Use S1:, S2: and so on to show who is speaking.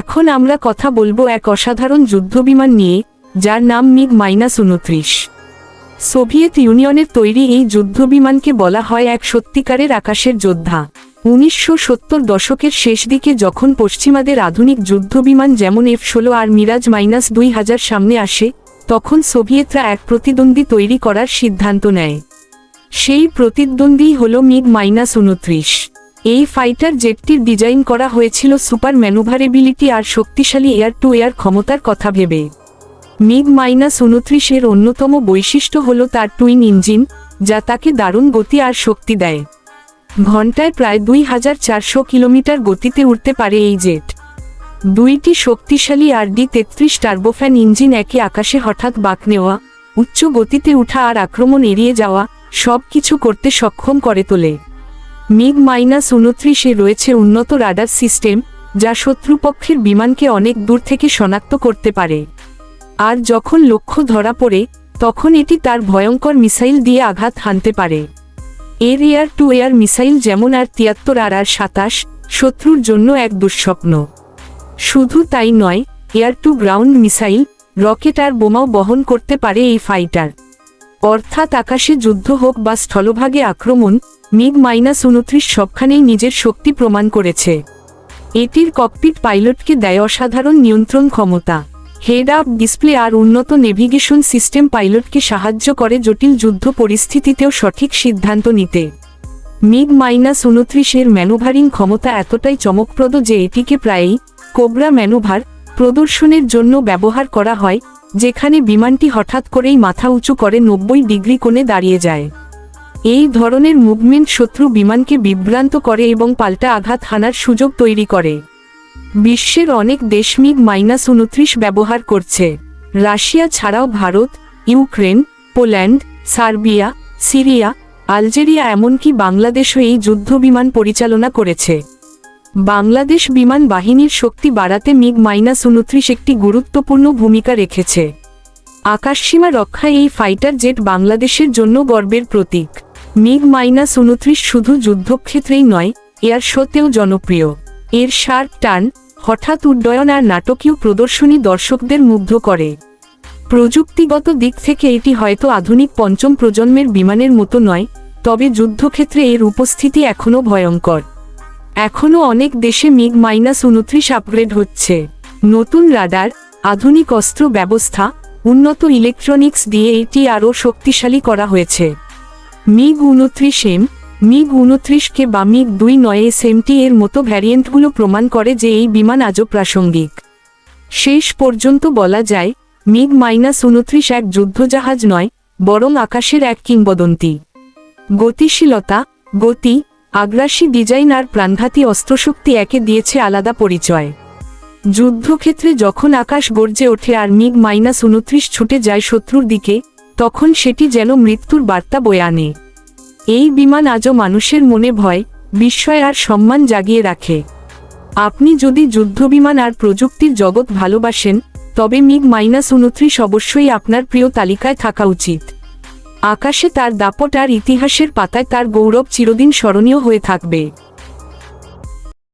S1: এখন আমরা কথা বলব এক অসাধারণ যুদ্ধবিমান নিয়ে, যার নাম মিগ মাইনাস উনত্রিশ সোভিয়েত ইউনিয়নের তৈরি এই যুদ্ধবিমানকে বলা হয় এক সত্যিকারের আকাশের যোদ্ধা। উনিশশো সত্তর দশকের শেষ দিকে যখন পশ্চিমাদের আধুনিক যুদ্ধবিমান যেমন এফ ষোলো আর মিরাজ মাইনাস দুই হাজার সামনে আসে, তখন সোভিয়েতরা এক প্রতিদ্বন্দ্বী তৈরি করার সিদ্ধান্ত নেয়। সেই প্রতিদ্বন্দ্বী হল মিগ মাইনাস উনত্রিশ। এই ফাইটার জেটটির ডিজাইন করা হয়েছিল সুপার ম্যানুভারেবিলিটি আর শক্তিশালী এয়ার টু এয়ার ক্ষমতার কথা ভেবে। মিগ মাইনাস উনত্রিশের অন্যতম বৈশিষ্ট্য হল তার টুইন ইঞ্জিন যা তাকে দারুণ গতি আর শক্তি দেয়। ঘন্টায় প্রায় দুই হাজার চারশো কিলোমিটার গতিতে উঠতে পারে এই জেট দুইটি শক্তিশালী আর ডি তেত্রিশ টার্বোফ্যান ইঞ্জিন একে আকাশে হঠাৎ বাঁক নেওয়া, উচ্চ গতিতে উঠা আর আক্রমণ এড়িয়ে যাওয়া সব কিছু করতে সক্ষম করে তোলে। মিগ মাইনাস উনত্রিশে রয়েছে উন্নত রাডার সিস্টেম, যা শত্রুপক্ষের বিমানকে অনেক দূর থেকে শনাক্ত করতে পারে। আর যখন লক্ষ্য ধরা পড়ে, তখন এটি তার ভয়ঙ্কর মিসাইল দিয়ে আঘাত হানতে পারে। এর এয়ার টু এয়ার মিসাইল যেমন আর তিয়াত্তর আর আর সাতাশ, শত্রুর জন্য এক দুঃস্বপ্ন। শুধু তাই নয়, air to ground missile, rocket আর বোমাও বহন করতে পারে এই ফাইটার। অর্থাৎ আকাশে যুদ্ধ হোক বা স্থলভাগে আক্রমণ মিগ মাইনাস উনত্রিশ সবখানেই নিজের শক্তি প্রমাণ করেছে। এটির ককপিট পাইলটকে দেয় অসাধারণ নিয়ন্ত্রণ ক্ষমতা। হেড আপ ডিসপ্লে আর উন্নত নেভিগেশন সিস্টেম পাইলটকে সাহায্য করে জটিল যুদ্ধ পরিস্থিতিতেও সঠিক সিদ্ধান্ত নিতে। মিগ মাইনাস উনত্রিশের ম্যানুভারিং ক্ষমতা এতটাই চমকপ্রদ যে এটিকে প্রায়ই কোবরা ম্যানুভার প্রদর্শনের জন্য ব্যবহার করা হয় যেখানে বিমানটি হঠাৎ করেই মাথা উঁচু করে নব্বই ডিগ্রি কোণে দাঁড়িয়ে যায়। এই ধরনের মুভমেন্ট শত্রু বিমানকে বিভ্রান্ত করে এবং পাল্টা আঘাত হানার সুযোগ তৈরি করে। বিশ্বের অনেক দেশ মিগ মাইনাস উনত্রিশ ব্যবহার করছে। রাশিয়া ছাড়াও Bharat, Ukraine, Poland, Serbia, Syria, Algeria এমনকি বাংলাদেশও এই যুদ্ধবিমান পরিচালনা করেছে। বাংলাদেশ বিমান বাহিনীর শক্তি বাড়াতে মিগ মাইনাস উনত্রিশ একটি গুরুত্বপূর্ণ ভূমিকা রেখেছে। আকাশসীমা রক্ষায় এই ফাইটার জেট বাংলাদেশের জন্য গর্বের প্রতীক। মিগ মাইনাস উনত্রিশ শুধু যুদ্ধক্ষেত্রেই নয় এয়ার শোতেও জনপ্রিয়। এর শার্প টান হঠাৎ উড্ডয়ন আর নাটকীয় প্রদর্শনী দর্শকদের মুগ্ধ করে। প্রযুক্তিগত দিক থেকে এটি হয়তো আধুনিক পঞ্চম প্রজন্মের বিমানের মতো নয়, তবে যুদ্ধক্ষেত্রে এর উপস্থিতি এখনও ভয়ঙ্কর। এখনও অনেক দেশে মিগ মাইনাস উনত্রিশ আপগ্রেড হচ্ছে। নতুন রাডার, আধুনিক অস্ত্র ব্যবস্থা, উন্নত ইলেকট্রনিক্স দিয়ে এটি আরও শক্তিশালী করা হয়েছে। মিগ উনত্রিশ এম, মিগ উনত্রিশকে বা মিগ দুই নয় এস এমটি এর মতো ভ্যারিয়েন্টগুলো প্রমাণ করে যে এই বিমান আজও প্রাসঙ্গিক। শেষ পর্যন্ত বলা যায়, মিগ মাইনাস উনত্রিশ এক যুদ্ধজাহাজ নয়, বরং আকাশের এক কিংবদন্তি। গতিশীলতা, গতি আগ্রাসী ডিজাইন আর প্রাণঘাতী অস্ত্রশক্তি একে দিয়েছে আলাদা পরিচয়। যুদ্ধক্ষেত্রে যখন আকাশ গর্জে ওঠে আর মিগ মাইনাস উনত্রিশ ছুটে যায় শত্রুর দিকে, তখন সেটি যেন মৃত্যুর বার্তা বয়ে আনে। এই বিমান আজও মানুষের মনে ভয়, বিস্ময় আর সম্মান জাগিয়ে রাখে। আপনি যদি যুদ্ধবিমান আর প্রযুক্তির জগৎ ভালোবাসেন, তবে মিগ মাইনাস উনত্রিশ অবশ্যই আপনার প্রিয় তালিকায় থাকা উচিত। আকাশে তার দাপট আর ইতিহাসের পাতায় তার গৌরব চিরদিন স্মরণীয় হয়ে থাকবে।